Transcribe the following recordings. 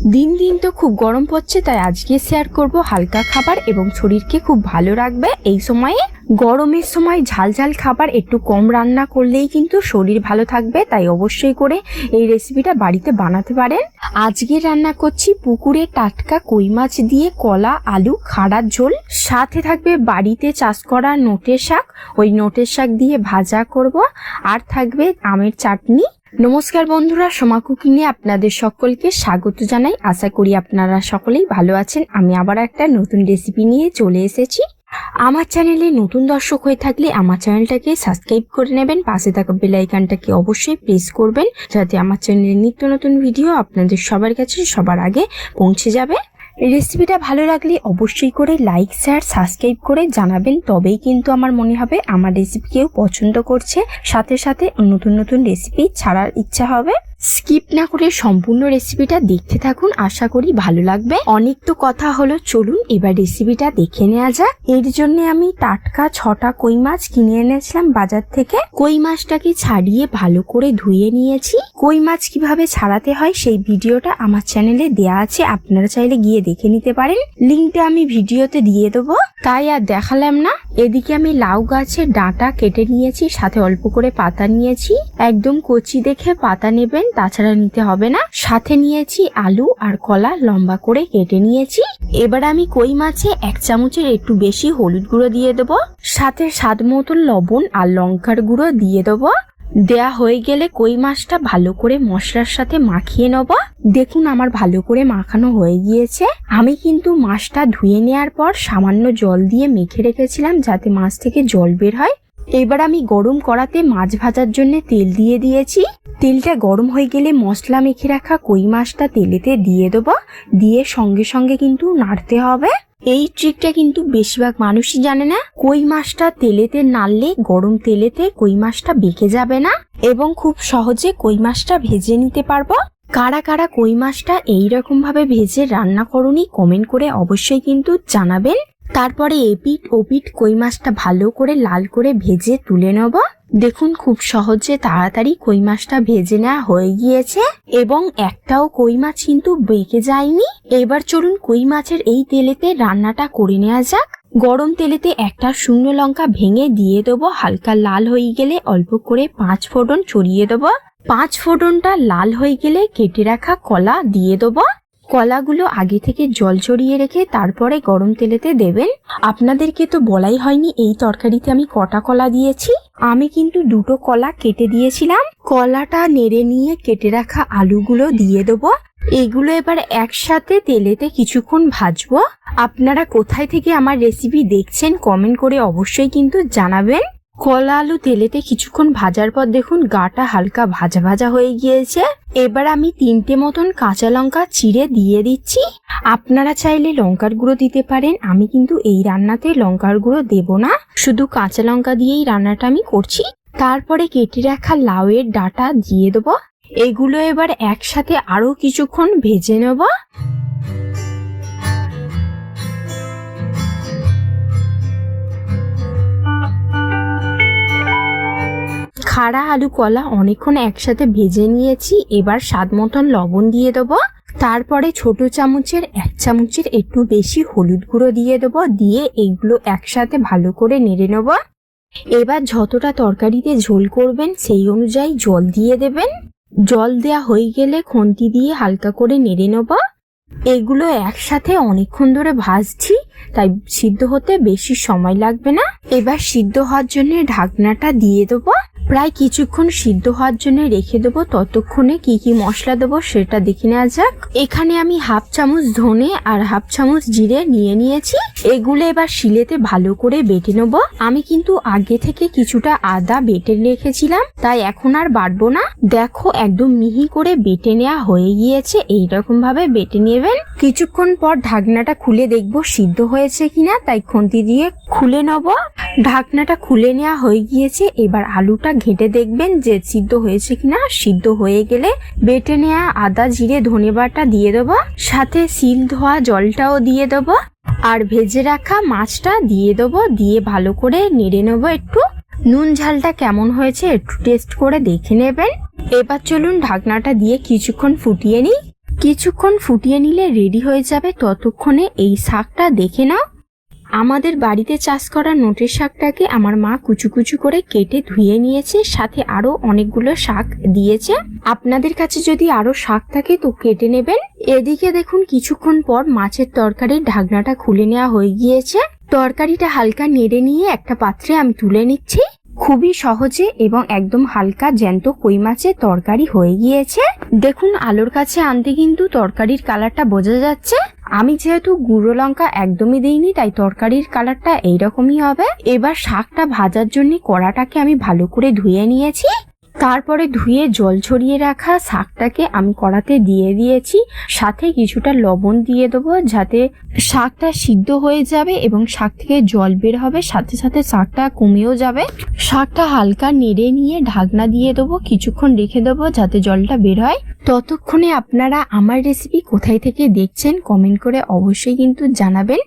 দিন দিন তো খুব গরম পড়ছে, তাই আজকে শেয়ার করব হালকা খাবার এবং শরীরকে খুব ভালো রাখবে। এই সময়ে, গরমের সময় ঝাল ঝাল খাবার একটু কম রান্না করলেই কিন্তু শরীর ভালো থাকবে, তাই অবশ্যই করে এই রেসিপিটা বাড়িতে বানাতে পারেন। আজকে রান্না করছি পুকুরে টাটকা কই মাছ দিয়ে কলা, আলু, খাড়ার ঝোল। সাথে থাকবে বাড়িতে চাষ করা নোটের শাক। ওই নোটের শাক দিয়ে ভাজা করব। আর থাকবে আমের চাটনি। নমস্কার বন্ধুরা, সোমা কুকিংয়ে আপনাদের সকলকে স্বাগত জানাই। আশা করি আপনারা সকলেই ভালো আছেন। আমি আবার একটা নতুন রেসিপি নিয়ে চলে এসেছি। আমার চ্যানেলে নতুন দর্শক হয়ে থাকলে আমার চ্যানেলটাকে সাবস্ক্রাইব করে নেবেন। পাশে থাকা বেল আইকনটাকে অবশ্যই প্রেস করবেন, যাতে আমার চ্যানেলের নিত্য নতুন ভিডিও আপনাদের সবার কাছে সবার আগে পৌঁছে যাবে। রেসিপিটা ভালো লাগলে অবশ্যই করে লাইক, শেয়ার, সাবস্ক্রাইব করে জানাবেন। তবেই কিন্তু আমার মনে হবে আমার রেসিপি কেউ পছন্দ করছে। সাথে সাথে নতুন নতুন রেসিপি ছাড়ার ইচ্ছা হবে। স্কিপ না করে সম্পূর্ণ রেসিপিটা দেখতে থাকুন, আশা করি ভালো লাগবে। অনেক তো কথা হলো, চলুন এবার রেসিপিটা দেখে নেওয়া যাক। এর জন্য আমি টাটকা ছটা কই মাছ কিনে এনেছিলাম বাজার থেকে। কই মাছটাকে ছাড়িয়ে ভালো করে ধুয়ে নিয়েছি। কই মাছ কীভাবে ছাড়াতে হয় সেই ভিডিওটা আমার চ্যানেলে দেয়া আছে, আপনারা চাইলে গিয়ে দেখে নিতে পারেন। লিঙ্কটা আমি ভিডিওতে দিয়ে দেবো। তাই আর দেখালাম না। এদিকে আমি লাউ গাছের ডাঁটা কেটে নিয়েছি, সাথে অল্প করে পাতা নিয়েছি। একদম কচি দেখে পাতা নেবেন। তাছাড়া নিতে হবে না। সাথে নিয়েছি আলু আর কলা লম্বা করে কেটে নিয়েছি। এবার আমি কই মাছে এক চামচের একটু বেশি হলুদ গুঁড়ো দিয়ে দেবো। সাথে স্বাদ মতন লবণ আর লঙ্কার গুঁড়ো দিয়ে দেবো। দেয়া হয়ে গেলে কই মাছটা ভালো করে মশলার সাথে মাখিয়ে নেব। দেখুন আমার ভালো করে মাখানো হয়ে গিয়েছে। আমি কিন্তু মাছটা ধুয়ে নেওয়ার পর সামান্য জল দিয়ে মেখে রেখেছিলাম যাতে মাছ থেকে জল বের হয়। এবার আমি গরম কড়াতে মাছ ভাজার জন্য তেল দিয়ে দিয়েছি। তেলটা গরম হয়ে গেলে মশলা মেখে রাখা কই মাছটা তেলেতে দিয়ে দেবো। দিয়ে সঙ্গে সঙ্গে কিন্তু নাড়তে হবে। এই ট্রিকটা কিন্তু বেশিরভাগ মানুষই জানে না। কই মাছটা তেলেতে নাড়লে গরম তেলেতে কই মাছটা বেঁকে যাবে না এবং খুব সহজে কই মাছটা ভেজে নিতে পারব। কারা কারা কই মাছটা এইরকম ভাবে ভেজে রান্না করুনি কমেন্ট করে অবশ্যই কিন্তু জানাবেন। তারপরে এপিট ওপিট কই মাছটা ভালো করে লাল করে ভেজে তুলে নেব। দেখুন খুব সহজে তাড়াতাড়ি কই মাছটা ভেজে নেওয়া হয়ে গিয়েছে এবং একটাও কই মাছ কিন্তু বেঁকে যায়নি। এবার চলুন কই মাছের এই তেলেতে রান্নাটা করে নেওয়া যাক। গরম তেলেতে একটা শুকনো লঙ্কা ভেঙে দিয়ে দেবো, হালকা লাল হয়ে গেলে অল্প করে পাঁচ ফোড়ন ছড়িয়ে দেবো। পাঁচ ফোড়নটা লাল হয়ে গেলে কেটে রাখা কলা দিয়ে দেবো। কলাগুলো আগে থেকে জল ছড়িয়ে রেখে তারপরে গরম তেলেতে দেবেন। আপনাদেরকে তো বলাই হয়নি এই তরকারিতে আমি কটা কলা দিয়েছি। আমি কিন্তু দুটো কলা কেটে দিয়েছিলাম। কলাটা নেড়ে নিয়ে কেটে রাখা আলুগুলো দিয়ে দেবো। এগুলো এবার একসাথে তেলেতে কিছুক্ষণ ভাজবো। আপনারা কোথায় থেকে আমার রেসিপি দেখছেন কমেন্ট করে অবশ্যই কিন্তু জানাবেন। কলা আলু তেলেতে কিছুক্ষণ ভাজার পর দেখুন গাটা হালকা ভাজা ভাজা হয়ে গিয়েছে। এবার আমি তিনটে মতন কাঁচা লঙ্কা চিড়ে দিয়ে দিচ্ছি। আপনারা চাইলে লঙ্কার গুঁড়ো দিতে পারেন। আমি কিন্তু এই রান্নাতে লঙ্কার গুঁড়ো দেব না। শুধু কাঁচা লঙ্কা দিয়েই রান্নাটা আমি করছি। তারপরে কেটে রাখা লাউয়ের ডাটা দিয়ে দেবো। এগুলো এবার একসাথে আরও কিছুক্ষণ ভেজে নেব। খাড়া আলু কলা অনেকক্ষণ একসাথে ভেজে নিয়েছি। এবার স্বাদ মতন লবণ দিয়ে দেবো। তারপরে ছোট চামচের, এক চামচের একটু বেশি হলুদ গুঁড়ো দিয়ে দেবো। দিয়ে এইগুলো একসাথে ভালো করে নেড়ে নেব। এবার যতটা তরকারিতে ঝোল করবেন সেই অনুযায়ী জল দিয়ে দেবেন। জল দেয়া হয়ে গেলে খুন্তি দিয়ে হালকা করে নেড়ে নেব। এগুলো একসাথে অনেকক্ষণ ধরে ভাজছি, তাই সিদ্ধ হতে বেশি সময় লাগবে না। এবার সিদ্ধ হওয়ার জন্য ঢাকনাটা দিয়ে দেবো। প্রায় কিছুক্ষণ সিদ্ধ হওয়ার জন্য রেখে দেবো। ততক্ষণে কি কি মশলা দেবো সেটা দেখে নেওয়া যাক। এখানে আমি হাফ চামচ ধনে আর হাফ চামচ জিরে নিয়ে নিয়েছি। এগুলো এবার শিলেতে ভালো করে বেটে নেব। আমি কিন্তু আগে থেকে কিছুটা আদা বেটে রেখেছিলাম, তাই এখন আর বাটবো না। দেখো একদম মিহি করে বেটে নেওয়া হয়ে গিয়েছে এইরকম ভাবে বেটে নেবেন। কিছুক্ষণ পর ঢাকনাটা খুলে দেখব সিদ্ধ হয়েছে কিনা, তাই খুন্তি দিয়ে খুলে নেব। ঢাকনাটা খুলে নেওয়া হয়ে গিয়েছে, এবার আলুটা ঘেঁটে দেখবেন যে সিদ্ধ হয়েছে কিনা। সিদ্ধ হয়ে গেলে বেটে নেওয়া আদা জিরে ধনে বাটা দিয়ে দেবো, সাথে সিল ধোয়া জলটাও দিয়ে দেবো, আর ভেজে রাখা মাছটা দিয়ে দেবো, দিয়ে ভালো করে নেড়ে নেব একটু। নুন ঝালটা কেমন হয়েছে একটু টেস্ট করে দেখে নেবেন। এবার চলুন ঢাকনাটা দিয়ে কিছুক্ষণ ফুটিয়ে নিই। কিছুক্ষণ ফুটিয়ে নিলে রেডি হয়ে যাবে। ততক্ষণে এই শাকটা দেখে নাও। আমাদের বাড়িতে চাষ করা নোটের শাকটাকে আমার মা কুচু কুচু করে কেটে ধুয়ে নিয়েছে, সাথে আরও অনেকগুলো শাক দিয়েছে। আপনাদের কাছে যদি আরও শাক থাকে তো কেটে নেবেন। এদিকে দেখুন, কিছুক্ষণ পর মাছের তরকারির ঢাকনাটা খুলে নেওয়া হয়ে গিয়েছে। তরকারিটা হালকা নেড়ে নিয়ে একটা পাত্রে আমি তুলে নিচ্ছি। খুবই সহজে এবং একদম হালকা জ্যান্ত কই মাছের তরকারি হয়ে গিয়েছে। দেখুন, আলোর কাছে আনতে কিন্তু তরকারির কালারটা বোঝা যাচ্ছে। আমি যেহেতু গুঁড়ো লঙ্কা একদমই দিইনি, তাই তরকারির কালারটা এইরকমই হবে। এবার শাকটা ভাজার জন্য কড়াটাকে আমি ভালো করে ধুয়ে নিয়েছি। তারপরে ধুয়ে জল ছড়িয়ে রাখা শাকটাকে আমি কড়াতে দিয়ে দিয়েছি। সাথে কিছুটা লবণ দিয়ে দেবো যাতে শাকটা সিদ্ধ হয়ে যাবে এবং শাক থেকে জল বের হবে। সাথে সাথে শাকটা কমেও যাবে। শাকটা হালকা নেড়ে নিয়ে ঢাকনা দিয়ে দেবো। কিছুক্ষণ রেখে দেবো যাতে জলটা বের হয়। ততক্ষণে আপনারা আমার রেসিপি কোথায় থেকে দেখছেন কমেন্ট করে অবশ্যই কিন্তু জানাবেন।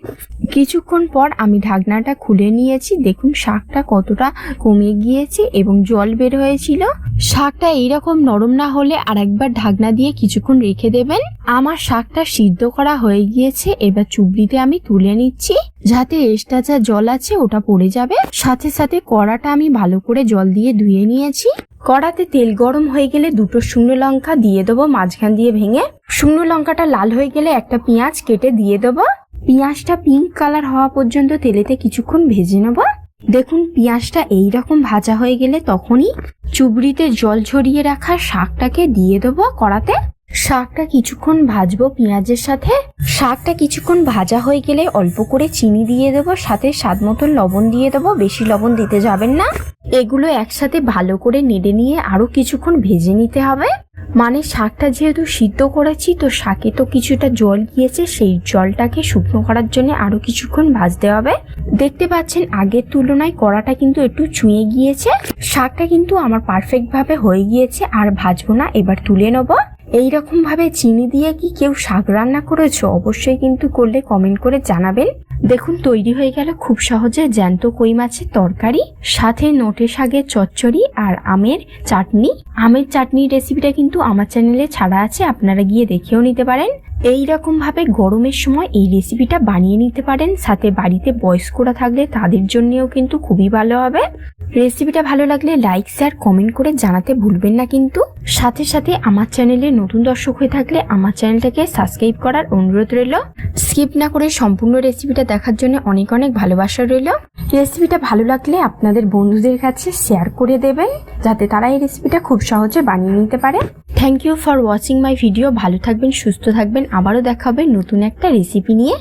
কিছুক্ষণ পর আমি ঢাকনাটা খুলে নিয়েছি। দেখুন, শাকটা কতটা কমে গিয়েছে এবং জল বের হয়েছিল। শাকটা এইরকম নরম না হলে আর একবার ঢাকনা দিয়ে কিছুক্ষণ রেখে দেবেন। আমার শাকটা সিদ্ধ করা হয়ে গিয়েছে। এবার চুবড়িতে আমি তুলে নিচ্ছি। যাতে এক্সট্রা যা জল আছে, ওটা পড়ে যাবে। সাথে সাথে কড়াটা আমি ভালো করে জল দিয়ে ধুয়ে নিয়েছি। কড়াতে তেল গরম হয়ে গেলে দুটো শুকনো লঙ্কা দিয়ে দেবো, মাঝখান দিয়ে ভেঙে। শুকনো লঙ্কাটা লাল হয়ে গেলে একটা পেঁয়াজ কেটে দিয়ে দেবো। পেঁয়াজটা পিঙ্ক কালার হওয়া পর্যন্ত তেলেতে কিছুক্ষণ ভেজে নেব। দেখুন, পেঁয়াজটা এইরকম ভাজা হয়ে গেলে তখনই চুবড়িতে জল ঝরিয়ে রাখা শাকটাকে দিয়ে দেবো কড়াতে। শাকটা কিছুক্ষণ ভাজবো পেঁয়াজের সাথে। শাকটা কিছুক্ষণ ভাজা হয়ে গেলে অল্প করে চিনি দিয়ে দেবো, সাথে স্বাদ মতন লবণ দিয়ে দেবো। বেশি লবণ দিতে যাবেন না। এগুলো একসাথে ভালো করে নেড়ে নিয়ে আরও কিছুক্ষণ ভেজে নিতে হবে। মানে শাকটা যেহেতু সিদ্ধ করেছি, তো শাকে তো কিছুটা জল গিয়েছে, সেই জলটাকে শুকনো করার জন্য আরও কিছুক্ষণ ভাজতে হবে। দেখতে পাচ্ছেন, আগের তুলনায় কড়াটা কিন্তু একটু ছুঁয়ে গিয়েছে। শাকটা কিন্তু আমার পারফেক্ট ভাবে হয়ে গিয়েছে, আর ভাজবো না, এবার তুলে নেব। এইরকম ভাবে চিনি দিয়ে কি কেউ শাক রান্না করেছ? অবশ্যই কিন্তু করলে কমেন্ট করে জানাবেন। দেখুন, তৈরি হয়ে গেল খুব সহজে জ্যান্ত কই মাছের তরকারি, সাথে নোটে শাকের চচ্চড়ি আর আমের চাটনি। আমের চাটনির রেসিপিটা কিন্তু আমার চ্যানেলে ছাড়া আছে, আপনারা গিয়ে দেখেও নিতে পারেন। এই রকম ভাবে গরমের সময় এই রেসিপিটা বানিয়ে নিতে পারেন। সাথে বাড়িতে বয়স্করা থাকলে তাদের জন্যও কিন্তু খুবই ভালো হবে। রেসিপিটা ভালো লাগলে লাইক শেয়ার কমেন্ট করে জানাতে ভুলবেন না কিন্তু। সাথে সাথে আমার চ্যানেলে নতুন দর্শক হয়ে থাকলে আমার চ্যানেলটাকে সাবস্ক্রাইব করার অনুরোধ রইল। স্কিপ না করে সম্পূর্ণ রেসিপিটা দেখার জন্য অনেক অনেক ভালোবাসা রইল। রেসিপিটা ভালো লাগলে আপনাদের বন্ধুদের কাছে শেয়ার করে দেবেন, যাতে তারা এই রেসিপিটা খুব সহজে বানিয়ে নিতে পারে। Thank you for watching my video ভালো থাকবেন, সুস্থ থাকবেন। আবারও দেখাবে নতুন একটা রেসিপি নিয়ে।